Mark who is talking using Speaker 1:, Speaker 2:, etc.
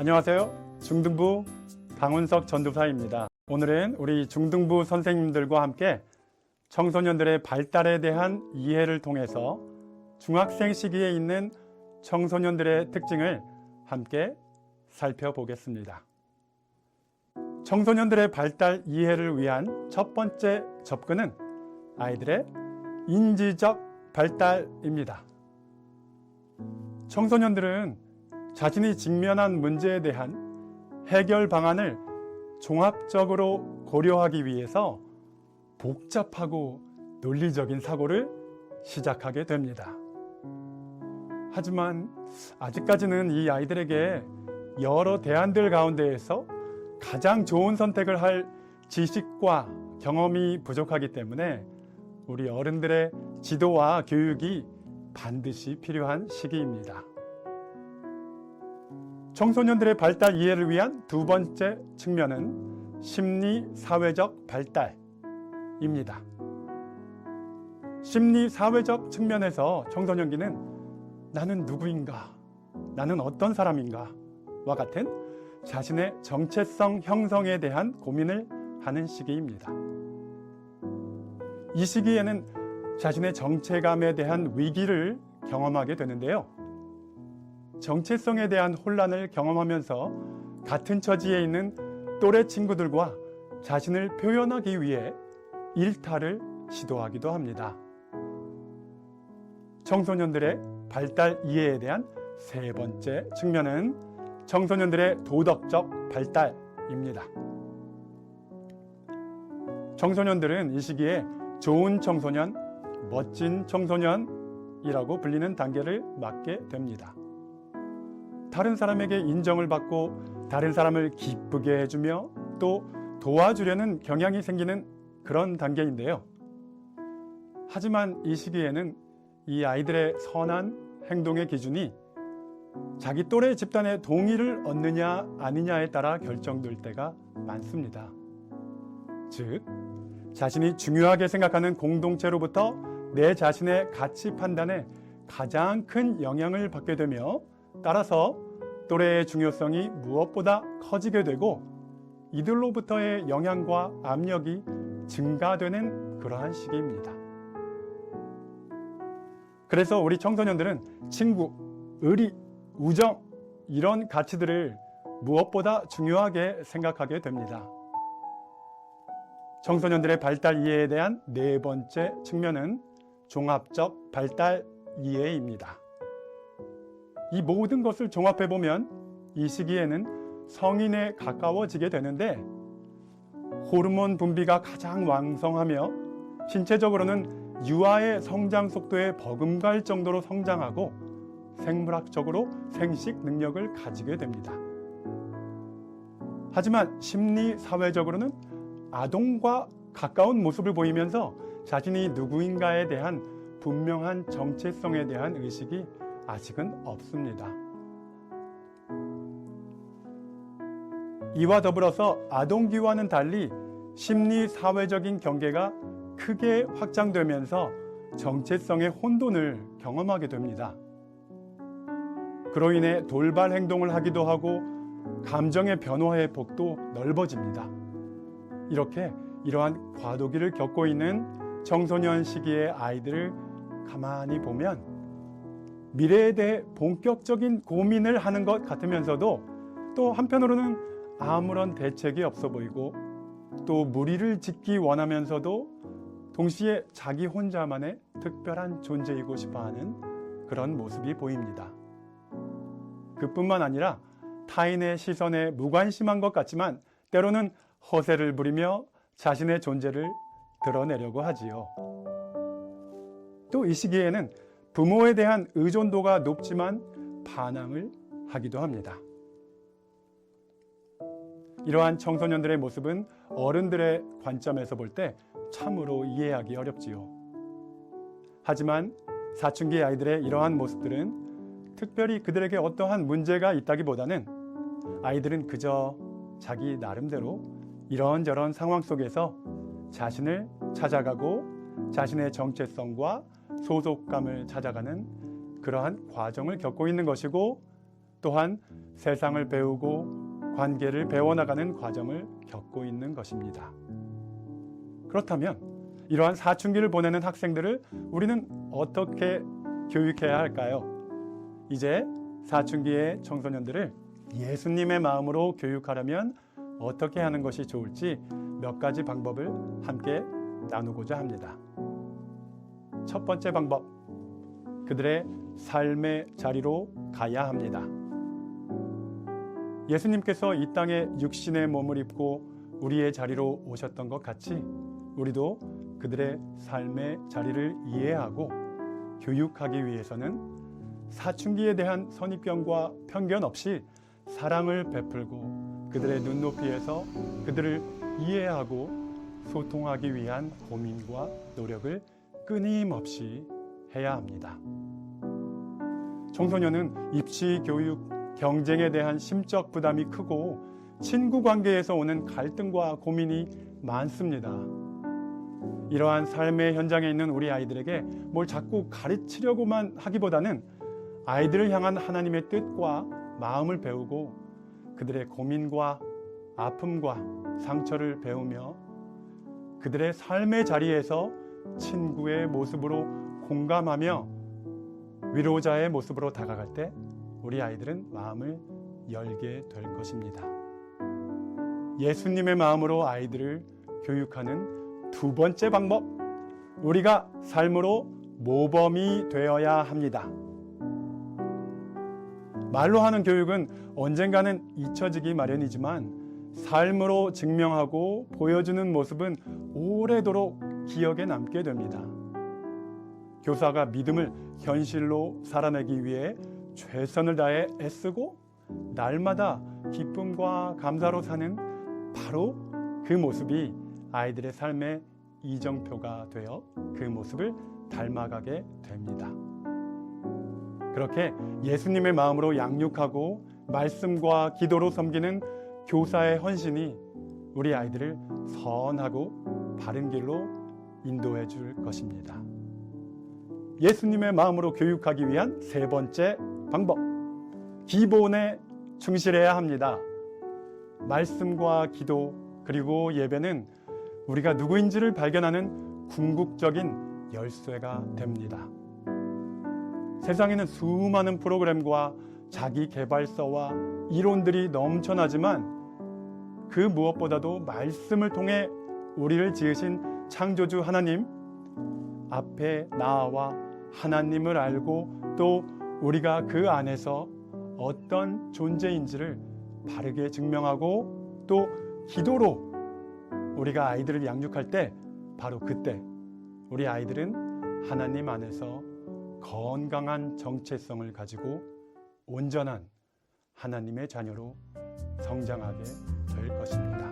Speaker 1: 안녕하세요. 중등부 강훈석 전도사입니다. 오늘은 우리 중등부 선생님들과 함께 청소년들의 발달에 대한 이해를 통해서 중학생 시기에 있는 청소년들의 특징을 함께 살펴보겠습니다. 청소년들의 발달 이해를 위한 첫 번째 접근은 아이들의 인지적 발달입니다. 청소년들은 자신이 직면한 문제에 대한 해결 방안을 종합적으로 고려하기 위해서 복잡하고 논리적인 사고를 시작하게 됩니다. 하지만 아직까지는 이 아이들에게 여러 대안들 가운데에서 가장 좋은 선택을 할 지식과 경험이 부족하기 때문에 우리 어른들의 지도와 교육이 반드시 필요한 시기입니다. 청소년들의 발달 이해를 위한 두 번째 측면은 심리 사회적 발달입니다. 심리 사회적 측면에서 청소년기는 나는 누구인가? 나는 어떤 사람인가? 와 같은 자신의 정체성 형성에 대한 고민을 하는 시기입니다. 이 시기에는 자신의 정체감에 대한 위기를 경험하게 되는데요. 정체성에 대한 혼란을 경험하면서 같은 처지에 있는 또래 친구들과 자신을 표현하기 위해 일탈을 시도하기도 합니다. 청소년들의 발달 이해에 대한 세 번째 측면은 청소년들의 도덕적 발달입니다. 청소년들은 이 시기에 좋은 청소년, 멋진 청소년이라고 불리는 단계를 맞게 됩니다. 다른 사람에게 인정을 받고 다른 사람을 기쁘게 해주며 또 도와주려는 경향이 생기는 그런 단계인데요. 하지만 이 시기에는 이 아이들의 선한 행동의 기준이 자기 또래 집단의 동의를 얻느냐 아니냐에 따라 결정될 때가 많습니다. 즉, 자신이 중요하게 생각하는 공동체로부터 내 자신의 가치 판단에 가장 큰 영향을 받게 되며 따라서 또래의 중요성이 무엇보다 커지게 되고 이들로부터의 영향과 압력이 증가되는 그러한 시기입니다. 그래서 우리 청소년들은 친구, 의리, 우정 이런 가치들을 무엇보다 중요하게 생각하게 됩니다. 청소년들의 발달 이해에 대한 네 번째 측면은 종합적 발달 이해입니다. 이 모든 것을 종합해 보면 이 시기에는 성인에 가까워지게 되는데 호르몬 분비가 가장 왕성하며 신체적으로는 유아의 성장 속도에 버금갈 정도로 성장하고 생물학적으로 생식 능력을 가지게 됩니다. 하지만 심리 사회적으로는 아동과 가까운 모습을 보이면서 자신이 누구인가에 대한 분명한 정체성에 대한 의식이 아직은 없습니다. 이와 더불어서 아동기와는 달리 심리 사회적인 경계가 크게 확장되면서 정체성의 혼돈을 경험하게 됩니다. 그로 인해 돌발 행동을 하기도 하고 감정의 변화의 폭도 넓어집니다. 이렇게 이러한 과도기를 겪고 있는 청소년 시기의 아이들을 가만히 보면 미래에 대해 본격적인 고민을 하는 것 같으면서도 또 한편으로는 아무런 대책이 없어 보이고 또 무리를 짓기 원하면서도 동시에 자기 혼자만의 특별한 존재이고 싶어 하는 그런 모습이 보입니다. 그뿐만 아니라 타인의 시선에 무관심한 것 같지만 때로는 허세를 부리며 자신의 존재를 드러내려고 하지요. 또 이 시기에는 부모에 대한 의존도가 높지만 반항을 하기도 합니다. 이러한 청소년들의 모습은 어른들의 관점에서 볼 때 참으로 이해하기 어렵지요. 하지만 사춘기 아이들의 이러한 모습들은 특별히 그들에게 어떠한 문제가 있다기보다는 아이들은 그저 자기 나름대로 이런저런 상황 속에서 자신을 찾아가고 자신의 정체성과 소속감을 찾아가는 그러한 과정을 겪고 있는 것이고 또한 세상을 배우고 관계를 배워나가는 과정을 겪고 있는 것입니다. 그렇다면 이러한 사춘기를 보내는 학생들을 우리는 어떻게 교육해야 할까요? 이제 사춘기의 청소년들을 예수님의 마음으로 교육하려면 어떻게 하는 것이 좋을지 몇 가지 방법을 함께 나누고자 합니다. 첫 번째 방법, 그들의 삶의 자리로 가야 합니다. 예수님께서 이 땅에 육신의 몸을 입고 우리의 자리로 오셨던 것 같이 우리도 그들의 삶의 자리를 이해하고 교육하기 위해서는 사춘기에 대한 선입견과 편견 없이 사랑을 베풀고 그들의 눈높이에서 그들을 이해하고 소통하기 위한 고민과 노력을 끊임없이 해야 합니다. 청소년은 입시 교육 경쟁에 대한 심적 부담이 크고 친구 관계에서 오는 갈등과 고민이 많습니다. 이러한 삶의 현장에 있는 우리 아이들에게 뭘 자꾸 가르치려고만 하기보다는 아이들을 향한 하나님의 뜻과 마음을 배우고 그들의 고민과 아픔과 상처를 배우며 그들의 삶의 자리에서 친구의 모습으로 공감하며 위로자의 모습으로 다가갈 때 우리 아이들은 마음을 열게 될 것입니다. 예수님의 마음으로 아이들을 교육하는 두 번째 방법, 우리가 삶으로 모범이 되어야 합니다. 말로 하는 교육은 언젠가는 잊혀지기 마련이지만 삶으로 증명하고 보여주는 모습은 오래도록 기억에 남게 됩니다. 교사가 믿음을 현실로 살아내기 위해 최선을 다해 애쓰고 날마다 기쁨과 감사로 사는 바로 그 모습이 아이들의 삶의 이정표가 되어 그 모습을 닮아가게 됩니다. 그렇게 예수님의 마음으로 양육하고 말씀과 기도로 섬기는 교사의 헌신이 우리 아이들을 선하고 바른 길로 인도해 줄 것입니다. 예수님의 마음으로 교육하기 위한 세 번째 방법. 기본에 충실해야 합니다. 말씀과 기도 그리고 예배는 우리가 누구인지를 발견하는 궁극적인 열쇠가 됩니다. 세상에는 수많은 프로그램과 자기 개발서와 이론들이 넘쳐나지만 그 무엇보다도 말씀을 통해 우리를 지으신 창조주 하나님 앞에 나와 하나님을 알고 또 우리가 그 안에서 어떤 존재인지를 바르게 증명하고 또 기도로 우리가 아이들을 양육할 때 바로 그때 우리 아이들은 하나님 안에서 건강한 정체성을 가지고 온전한 하나님의 자녀로 성장하게 될 것입니다.